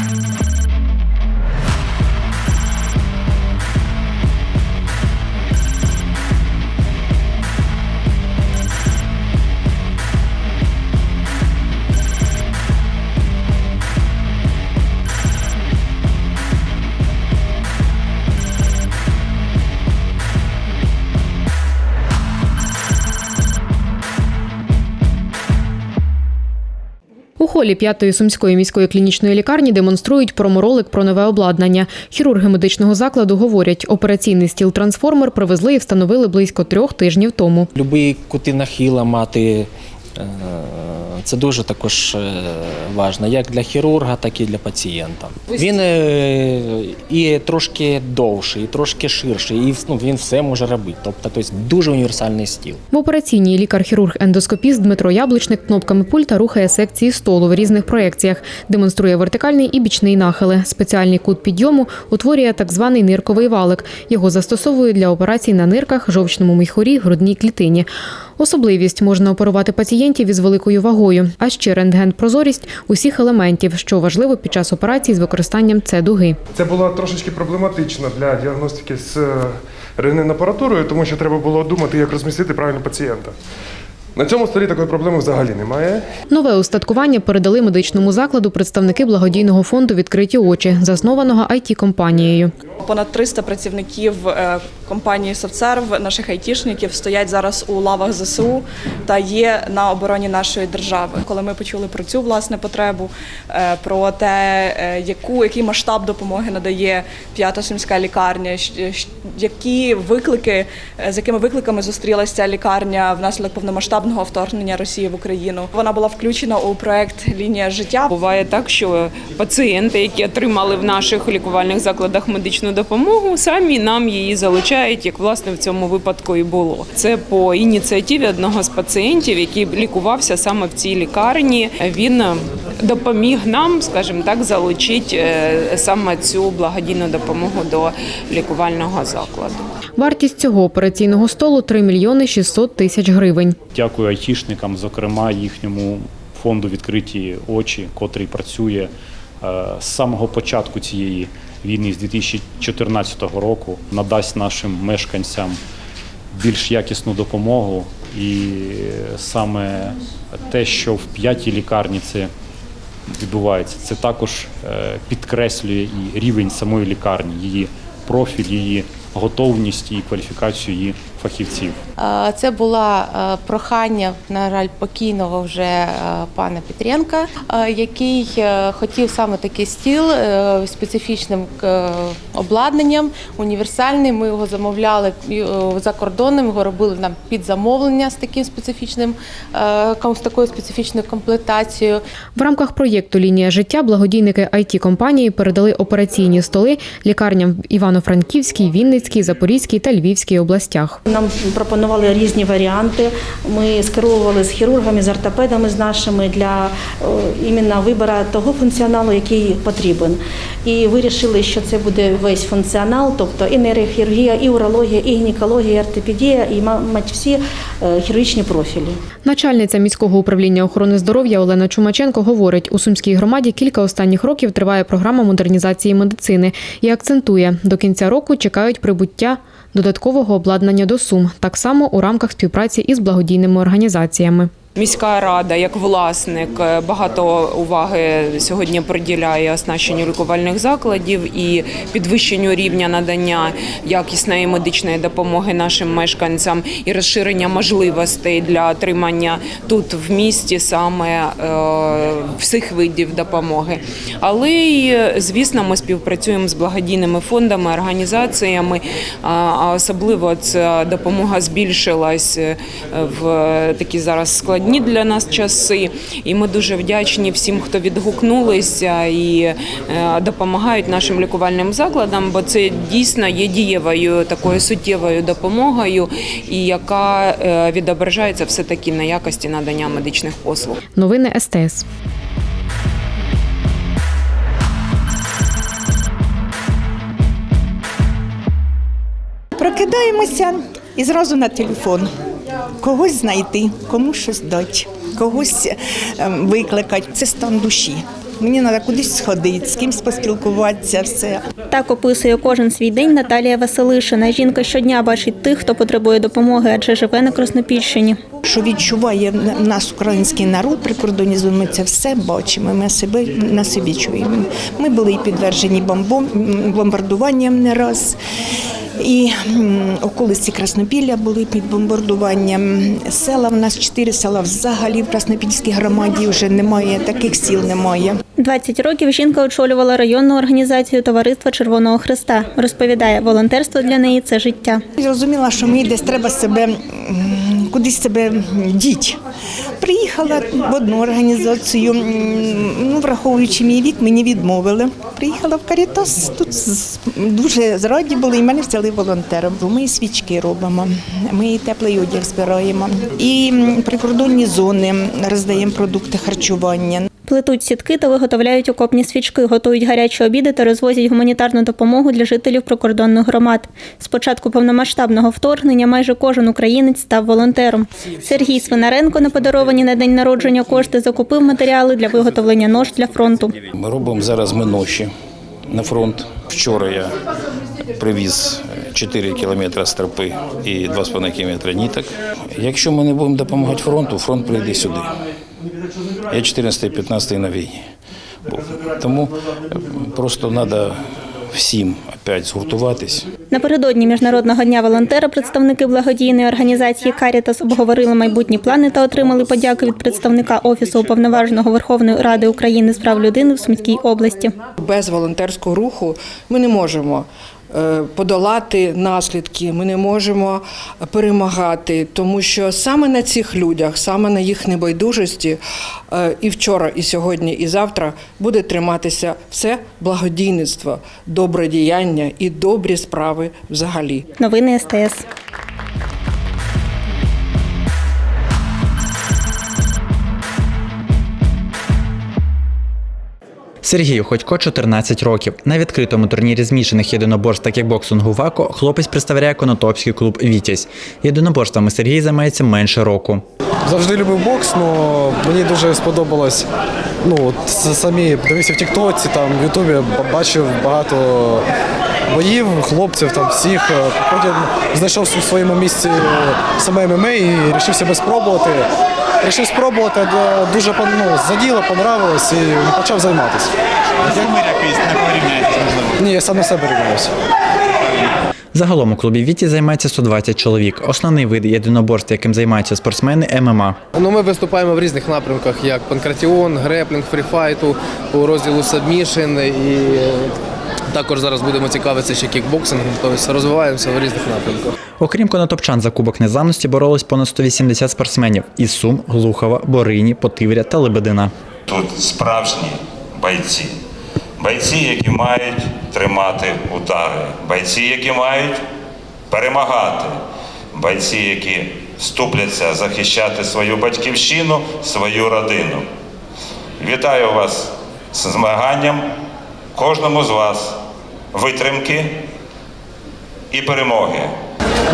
У холі п'ятої сумської міської клінічної лікарні демонструють проморолик про нове обладнання. Хірурги медичного закладу говорять, операційний стіл трансформер привезли і встановили близько трьох тижнів тому. Любі кути нахила мати. Е, Це дуже також важливо, як для хірурга, так і для пацієнта. Він е, і трошки довший, і трошки ширший, і ну, він все може робити. Тобто, тобто дуже універсальний стіл. В операційній лікар-хірург-ендоскопіст Дмитро Яблучник кнопками пульта рухає секції столу в різних проекціях, демонструє вертикальний і бічний нахили. Спеціальний кут підйому утворює так званий нирковий валик. Його застосовують для операцій на нирках, жовчному міхурі, грудній клітині. Особливість можна оперувати пацієнтів із великою вагою, а ще рентген-прозорість усіх елементів, що важливо під час операції з використанням С-дуги. Це було трошечки проблематично для діагностики з е, рентген-апаратурою, тому що треба було думати, як розмістити правильно пацієнта. На цьому столі такої проблеми взагалі немає. Нове устаткування передали медичному закладу представники благодійного фонду Відкриті очі, заснованого it компанією Понад 300 працівників е, компанії «Софтсерв», наших айтішників, стоять зараз у лавах ЗСУ та є на обороні нашої держави. Коли ми почули про цю власне потребу, е, про те, е, яку який масштаб допомоги надає п'ята сумська лікарня, які виклики, з якими викликами зустрілася ця лікарня внаслідок повномасштабного вторгнення Росії в Україну. Вона була включена у проект Лінія життя. Буває так, що пацієнти, які отримали в наших лікувальних закладах медичну допомогу, самі нам її залучають, як власне в цьому випадку і було. Це по ініціативі одного з пацієнтів, який лікувався саме в цій лікарні. Він допоміг нам, скажімо так, залучити е, саме цю благодійну допомогу до лікувального закладу. Вартість цього операційного столу 3 мільйони 600 тисяч гривень. Дякую айтішникам, зокрема їхньому фонду відкриті очі, котрий працює е, з самого початку цієї війни з 2014 року, надасть нашим мешканцям більш якісну допомогу. І саме те, що в п'ятій лікарні це відбувається, це також е, підкреслює і рівень самої лікарні, її профіль, її готовність і кваліфікацію її фахівців. Це було е, прохання, на жаль, покійного вже пана Петренка, який е, хотів саме такий стіл е, специфічним е, обладнанням, універсальний. Ми його замовляли за кордоном, його робили нам під замовлення з таким специфічним з такою специфічною комплектацією. В рамках проєкту Лінія життя благодійники it компанії передали операційні столи лікарням в Івано-Франківській, Вінницькій, Запорізькій та Львівській областях. Нам пропонували різні варіанти. Ми скеровували з хірургами, з ортопедами з нашими для е, іменно вибору того функціоналу, який потрібен. І вирішили, що це буде весь функціонал, тобто і нейрохірургія, і урологія, і гінекологія, і ортопедія, і мать всі е, хірургічні профілі. Начальниця міського управління охорони здоров'я Олена Чумаченко говорить, у Сумській громаді кілька останніх років триває програма модернізації медицини і акцентує, до кінця року чекають прибуття додаткового обладнання до Сум, так само у рамках співпраці із благодійними організаціями. Міська рада, як власник, е, багато уваги сьогодні приділяє оснащенню лікувальних закладів і підвищенню рівня надання якісної медичної допомоги нашим мешканцям і розширення можливостей для отримання тут в місті саме е, всіх видів допомоги. Але й, звісно, ми співпрацюємо з благодійними фондами, організаціями, а- а особливо ця допомога збільшилась е, в такі зараз складні для нас часи. І ми дуже вдячні всім, хто відгукнулися і е, допомагають нашим лікувальним закладам, бо це дійсно є дієвою такою суттєвою допомогою, і яка е, відображається все таки на якості надання медичних послуг. Новини СТС. Прокидаємося і зразу на телефон. Когось знайти, комусь щось дати, когось ем, викликати. Це стан душі. Мені треба кудись сходити, з кимось поспілкуватися, все. Так описує кожен свій день Наталія Василишина. Жінка щодня бачить тих, хто потребує допомоги, адже живе на Краснопільщині. Що відчуває нас український народ при кордоні з ми це все бачимо. Ми себе на собі чуємо. Ми були і підтверджені бомбом, бомбардуванням не раз. І околиці Краснопілля були під бомбардуванням. Села в нас чотири села взагалі в Краснопільській громаді вже немає, таких сіл немає. 20 років жінка очолювала районну організацію Товариства Червоного Христа. Розповідає, волонтерство для неї це життя. Зрозуміла, що мені десь треба себе кудись себе діть. Приїхала в одну організацію, ну, враховуючи мій вік, мені відмовили. Приїхала в Карітас, тут дуже зраді були, і мене взяли волонтером. Ми свічки робимо, ми теплий одяг збираємо. І прикордонні зони роздаємо продукти харчування. Плетуть сітки та виготовляють окопні свічки, готують гарячі обіди та розвозять гуманітарну допомогу для жителів прикордонних громад. З початку повномасштабного вторгнення майже кожен українець став волонтером. Сергій Свинаренко на подаровані на день народження кошти закупив матеріали для виготовлення нож для фронту. Ми робимо зараз ми ноші на фронт. Вчора я привіз 4 кілометри стропи і 2,5 кілометри ніток. Якщо ми не будемо допомагати фронту, фронт прийде сюди. Я 14-15 на війні був. Тому просто треба всім опять згуртуватись. Напередодні міжнародного дня волонтера представники благодійної організації Карітас обговорили майбутні плани та отримали подяки від представника офісу уповноваженого Верховної Ради України з прав людини в Сумській області. Без волонтерського руху ми не можемо подолати наслідки, ми не можемо перемагати, тому що саме на цих людях, саме на їх небайдужості е, і вчора, і сьогодні, і завтра буде триматися все благодійництво, добродіяння і добрі справи взагалі. Новини СТС. Сергію Ходько 14 років. На відкритому турнірі змішаних єдиноборств та кікбоксингу ВАКО хлопець представляє конотопський клуб Вітязь. Єдиноборствами Сергій займається менше року. Завжди любив бокс, але мені дуже сподобалось. Ну, самі дивився в Тіктоці, там в Ютубі бачив багато боїв, хлопців, там всіх. Е, Потім знайшов у своєму місці саме ММА і вирішив себе спробувати. Рішив спробувати, дуже ну, заділо, понравилось і почав займатися. Ні, я сам на себе рівнявся. Загалом у клубі Віті займається 120 чоловік. Основний вид єдиноборств, яким займаються спортсмени ММА. Ну, ми виступаємо в різних напрямках, як панкратіон, греплінг, фріфайту, у розділу сабмішн і е, також зараз будемо цікавитися ще кікбоксингом, тобто розвиваємося в різних напрямках. Окрім конотопчан за Кубок Незламності боролись понад 180 спортсменів із Сум, Глухова, Борині, Потивря та Лебедина. Тут справжні бойці. Бойці, які мають тримати удари, бойці, які мають перемагати, бойці, які ступляться захищати свою батьківщину, свою родину. Вітаю вас з змаганням, кожному з вас витримки і перемоги.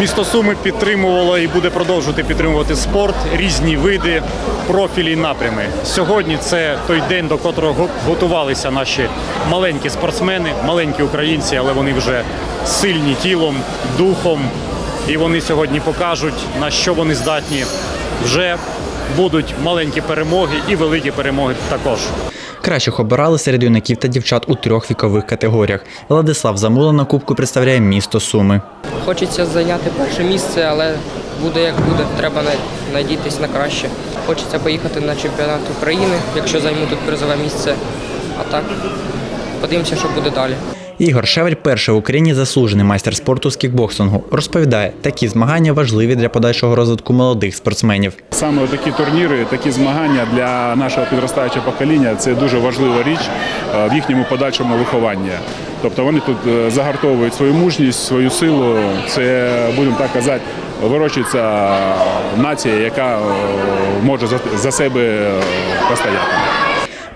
Місто Суми підтримувало і буде продовжувати підтримувати спорт, різні види, профілі і напрями. Сьогодні це той день, до котрого готувалися наші маленькі спортсмени, маленькі українці, але вони вже сильні тілом, духом. І вони сьогодні покажуть, на що вони здатні. Вже будуть маленькі перемоги і великі перемоги також. Кращих обирали серед юнаків та дівчат у трьох вікових категоріях. Владислав Замула на кубку представляє місто Суми. Хочеться зайняти перше місце, але буде як буде. Треба надійтись на краще. Хочеться поїхати на чемпіонат України, якщо займу тут призове місце. А так, подивимося, що буде далі. Ігор Шевель перший в Україні заслужений майстер спорту з кікбоксингу. Розповідає, такі змагання важливі для подальшого розвитку молодих спортсменів. Саме такі турніри, такі змагання для нашого підростаючого покоління це дуже важлива річ е, в їхньому подальшому вихованні. Тобто вони тут е, загартовують свою мужність, свою силу. Це будемо так казати, вирощується нація, яка е, може за- себе постояти.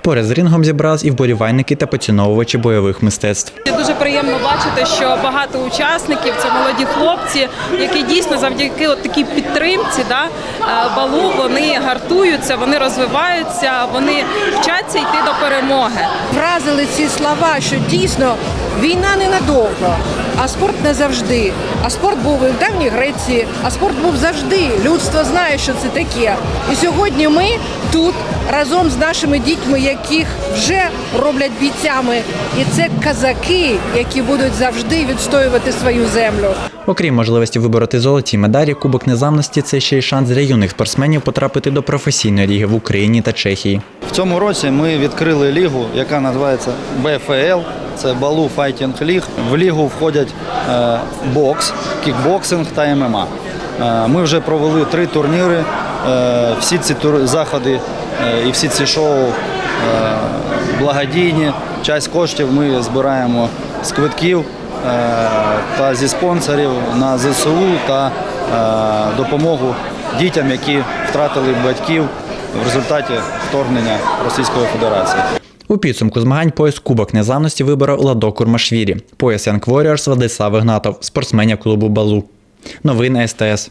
Поряд з рингом зібрались і вболівальники та поціновувачі бойових мистецтв. Дуже приємно бачити, що багато учасників це молоді хлопці, які дійсно завдяки от такій підтримці да, е, балу вони гартуються, вони розвиваються, вони вчаться йти до перемоги. Вразили ці слова, що дійсно війна ненадовго, а спорт не завжди. А спорт був і в давній Греції, а спорт був завжди. Людство знає, що це таке. І сьогодні ми тут разом з нашими дітьми, яких вже роблять бійцями. І це казаки, які будуть завжди відстоювати свою землю. Окрім можливості вибороти золоті медалі, Кубок Незламності це ще й шанс для юних спортсменів потрапити до професійної ліги в Україні та Чехії. В цьому році ми відкрили лігу, яка називається БФЛ. Це Балу Файтінг Ліг. В лігу входять е, бокс, кікбоксинг та ММА. Е, ми вже провели три турніри. Е, всі ці тур- заходи е, і всі ці шоу е, благодійні. Часть коштів ми збираємо з квитків е, та зі спонсорів на ЗСУ та е, допомогу дітям, які втратили батьків в результаті вторгнення Російської Федерації. У підсумку змагань пояс Кубок Незламності виборов Ладо Курмашвілі, пояс Young Warriors Владислав Ігнатов, спортсменів клубу Балу. Новини СТС.